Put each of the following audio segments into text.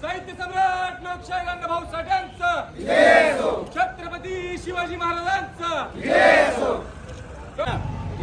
साहित्य सम्राट लोकशाही गंगाभाऊ साठ्यांचं. छत्रपती शिवाजी महाराजांचं.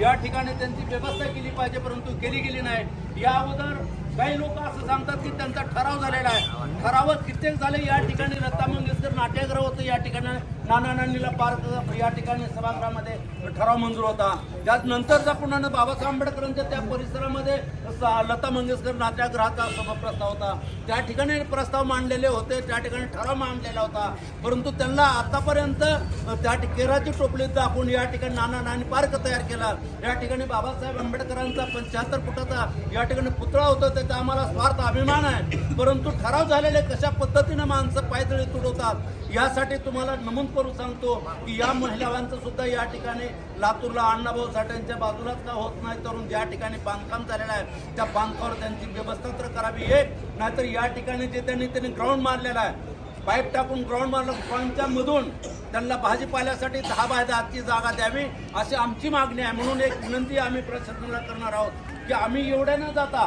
या ठिकाणी त्यांची व्यवस्था केली पाहिजे परंतु केली गेली नाही. या अगोदर काही लोक असं सांगतात की त्यांचा ठराव झालेला आहे. ठराव कित्येक झाले या ठिकाणी. लता मंगेशकर नाट्यगृह होतं या ठिकाणी. नाना नानीला पार्क या ठिकाणी सभागृहामध्ये ठराव मंजूर होता. त्यानंतरचा पुन्हा बाबासाहेब आंबेडकरांच्या त्या परिसरामध्ये स- लता मंगेशकर नाट्यगृहाचा सभा प्रस्ताव होता. त्या ठिकाणी प्रस्ताव मांडलेले होते त्या ठिकाणी ठराव मांडलेला होता. परंतु त्यांना आतापर्यंत त्या केराची टोपली दाखवून या ठिकाणी नाना नानी पार्क तयार केला. या ठिकाणी बाबासाहेब आंबेडकरांचा पंच्याहत्तर फुटाचा या ठिकाणी पुतळा होता त्याचा आम्हाला स्वार्थ अभिमान आहे. परंतु ठराव झालेले कशा पद्धतीनं माणसं पायदळी तुडवतात यासाठी तुम्हाला नमूद करू सांगतो की या महिलांचं सुद्धा या ठिकाणी लातूरला अण्णाभाऊ साठ्यांच्या बाजूलाच का होत नाही तरुण ज्या ठिकाणी बांधकाम झालेलं आहे त्या बांधकामावर त्यांची व्यवस्था तर करावी एक नाहीतर या ठिकाणी जे त्यांनी त्यांनी ग्राउंड मारलेला आहे पाईप टाकून ग्राउंड मारलं ग्राउंडच्या मधून त्यांना भाजीपाल्यासाठी दहा बाय दहाची जागा द्यावी अशी आमची मागणी आहे. म्हणून एक विनंती आम्ही प्रशासनाला करणार आहोत की आम्ही एवढ्या न जाता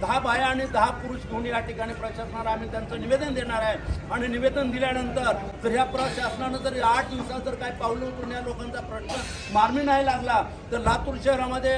दहा बाया आणि दहा पुरुष घेऊन या ठिकाणी प्रशासनाला आम्ही त्यांचं निवेदन देणार आहे. आणि निवेदन दिल्यानंतर जर ह्या प्रशासनानं जर आठ दिवसात जर काय पावलं उचलून या लोकांचा प्रश्न मार्मी नाही लागला तर लातूर शहरामध्ये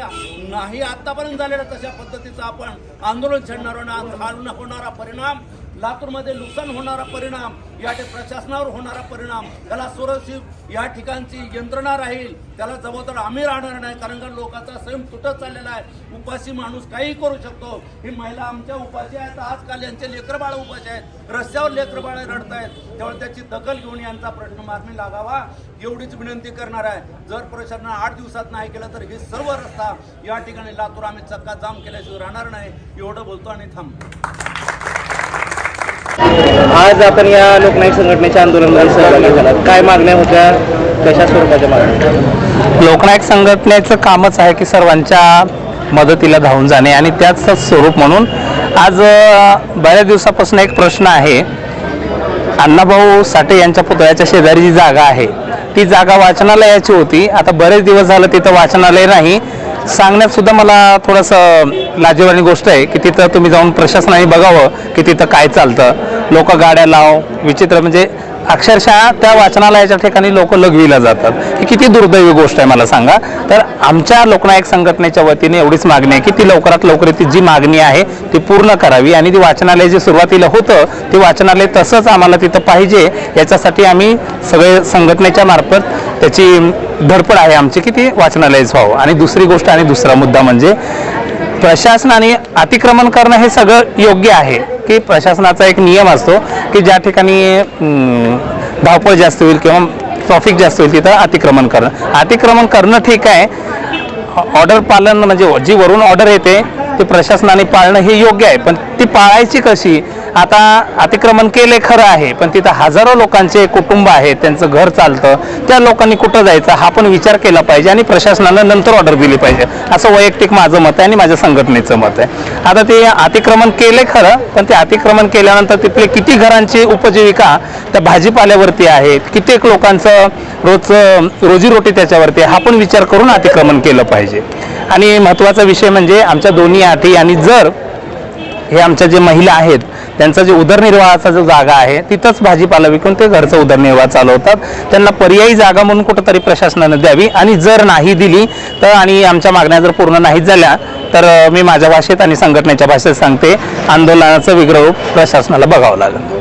नाही आत्तापर्यंत झालेलं तशा पद्धतीचं आपण आंदोलन छेडणार आणि होणारा परिणाम लातूरमध्ये नुकसान होणारा परिणाम या प्रशासनावर होणारा परिणाम त्याला सुरक्षित या ठिकाणची यंत्रणा राहील त्याला जबाबदार आम्ही राहणार नाही कारण का लोकांचा संयम तुटत चाललेला आहे. उपाशी माणूस काही करू शकतो. ही महिला आमच्या उपाशी आहेत आजकाल यांचे लेकरबाळ उपाशी आहेत. रस्त्यावर लेकरबाळ रडत आहेत त्यामुळे त्याची दखल घेऊन यांचा प्रश्न मार्मी लागावा एवढीच विनंती करणार आहे. जर प्रशासनानं आठ दिवसात नाही केलं तर हे सर्व रस्ता या ठिकाणी लातूर आम्ही चक्का जाम केल्याशिवाय राहणार नाही. एवढं बोलतो आणि थांबतो. आज आपण या लोकनायक संघटनेच्या आंदोलनात सहभागी झालात. काय मागण्या होत्या? कशा स्वरूपाच्या मागण्या लोकनायक संघटनेचं कामच आहे की सर्वांच्या मदतीला धावून जाणे आणि त्याच स्वरूप म्हणून आज बऱ्याच दिवसापासून एक प्रश्न आहे. अण्णाभाऊ साठे यांच्या पुतळ्याच्या शेजारी जी जागा आहे ती जागा वाचनालयाची होती. आता बरेच दिवस झालं तिथं वाचनालय नाही. सांगण्यात सुद्धा मला थोडंसं लाजेवाणी गोष्ट आहे की तिथं तुम्ही जाऊन प्रशासनाने बघावं की तिथं काय चालतं. लोक गाड्या लाव विचित्र म्हणजे अक्षरशः त्या वाचनालयाच्या ठिकाणी लोक लघवीला जातात. ही किती दुर्दैवी गोष्ट आहे मला सांगा. तर आमच्या लोकनायक संघटनेच्या वतीने एवढीच मागणी आहे की ती लवकरात लवकर ती जी मागणी आहे ती पूर्ण करावी. आणि ती वाचनालय जे सुरुवातीला होतं ते वाचनालय तसंच आम्हाला तिथं पाहिजे याच्यासाठी आम्ही सगळे संघटनेच्या मार्फत त्याची धडपड आहे आमची की ती वाचनालयच व्हावं. आणि दुसरी गोष्ट आणि दुसरा मुद्दा म्हणजे प्रशासनाने अतिक्रमण करणं हे सगळं योग्य आहे की प्रशासनाचा एक नियम असतो की ज्या ठिकाणी धावपळ जास्त होईल किंवा ट्रॉफिक जास्त होईल तिथं अतिक्रमण करणं. अतिक्रमण करणं ठीक आहे. ऑर्डर पालन म्हणजे जी वरून ऑर्डर येते ते प्रशासनाने पाळणं हे योग्य आहे. पण ती पाळायची कशी? आता अतिक्रमण केले खरं आहे पण तिथं हजारो लोकांचे कुटुंब आहेत त्यांचं घर चालतं. त्या लोकांनी कुठं जायचं? हा पण विचार केला पाहिजे आणि प्रशासनानं नंतर ऑर्डर दिली पाहिजे. असं वैयक्तिक माझं मत आहे आणि माझ्या संघटनेचं मत आहे. आता ते अतिक्रमण केले खरं पण ते अतिक्रमण केल्यानंतर तिथले किती घरांची उपजीविका त्या भाजीपाल्यावरती आहेत कित्येक लोकांचं रोजचं रोजीरोटी त्याच्यावरती हा पण विचार करून अतिक्रमण केलं पाहिजे. आणि महत्त्वाचा विषय म्हणजे आमच्या दोन्ही अटी आणि जर हे आमच्या जे महिला आहेत त्यांचा जे उदरनिर्वाहाचा जो जागा आहे तिथंच भाजीपाला विकून ते घरचं उदरनिर्वाह चालवतात. त्यांना पर्यायी जागा म्हणून कुठंतरी प्रशासनानं द्यावी आणि जर नाही दिली तर आणि आमच्या मागण्या जर पूर्ण नाही झाल्या तर मी माझ्या भाषेत आणि संघटनेच्या भाषेत सांगते आंदोलनाचं विग्रह प्रशासनाला बघावं लागेल.